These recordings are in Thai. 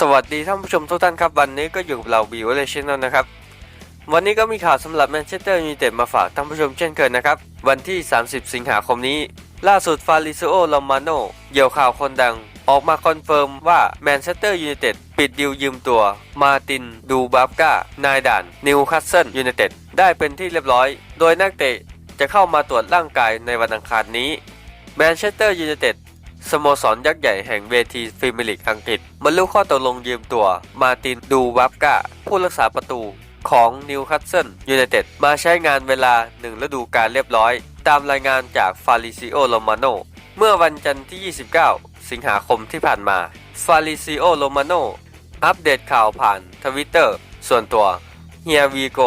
สวัสดีท่านผู้ชมทุกท่านครับ วันนี้ก็อยู่กับเราบิวเลชแนนะครับ วันนี้ก็มีข่าวสำหรับแมนเชสเตอร์ยูไนเต็ดมาฝากท่านผู้ชมเช่นเคยนะครับ วันที่ 30 สิงหาคมนี้ ล่าสุดฟาริซิโอลอมมาโนเหยี่ยวข่าวคนดัง ออกมาคอนเฟิร์มว่าแมนเชสเตอร์ยูไนเต็ดปิดดิวยืมตัว มาติน ดูบาบกานายด่าน นิวคาสเซิลยูไนเต็ดได้เป็นที่เรียบร้อย โดยนักเตะจะเข้ามาตรวจร่างกายในวันอังคารนี้แมนเชสเตอร์ยูไนเต็ด สโมสรยักษ์ใหญ่แห่งเวทีพรีมียร์ลีกอังกฤษบรรลุข้อตกลงยืมตัว มาตินดูวับกาผู้รักษาประตูของนิวคาสเซิลยูไนเต็ดมาใช้งานเวลาหนึ่งฤดูกาลเรียบร้อย ตามรายงานจากฟาริซิโอโรมาโนเมื่อวันจันทร์ที่ 29 สิงหาคมที่ผ่านมาฟาริซิโอโรมาโนอัปเดตข่าวผ่านทวิตเตอร์ส่วนตัวเฮียวีโก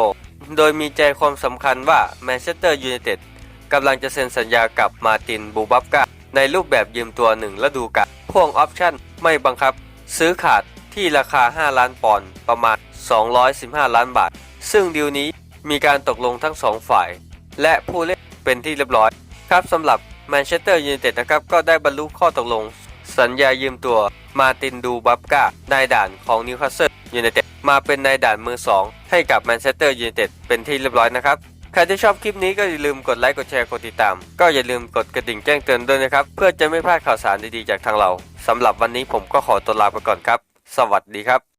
โดยมีใจความสำคัญว่าแมนเชสเตอร์ยูไนเต็ดกำลังจะเซ็นสัญญากับมาตินบูบับกา ในรูปแบบยืมตัวหนึ่งฤดูกาลพ่วงออปชั่นไม่บังคับ ซื้อขาดที่ราคา 5 ล้านปอนด์ประมาณ 215 ล้านบาท ซึ่งดีลนี้มีการตกลงทั้ง2ฝ่าย และผู้เล่นเป็นที่เรียบร้อยครับสำหรับแมนเชสเตอร์ยูไนเต็ดนะครับก็ได้บรรลุข้อตกลง สัญญายืมตัวมาตินดูบับกานายด่านของนิวคาสเซิลยูไนเต็ดมาเป็นนายด่านมือ2ให้กับแมนเชสเตอร์ยูไนเต็ดเป็นที่เรียบร้อยนะครับ ใครที่ชอบคลิปนี้ก็อย่าลืมกดไลค์กดแชร์กดติดตาม ก็อย่าลืมกดกระดิ่งแจ้งเตือนด้วยนะครับ เพื่อจะไม่พลาดข่าวสารดีๆจากทางเราสำหรับวันนี้ผมก็ขอตัวลาไปก่อนครับ สวัสดีครับ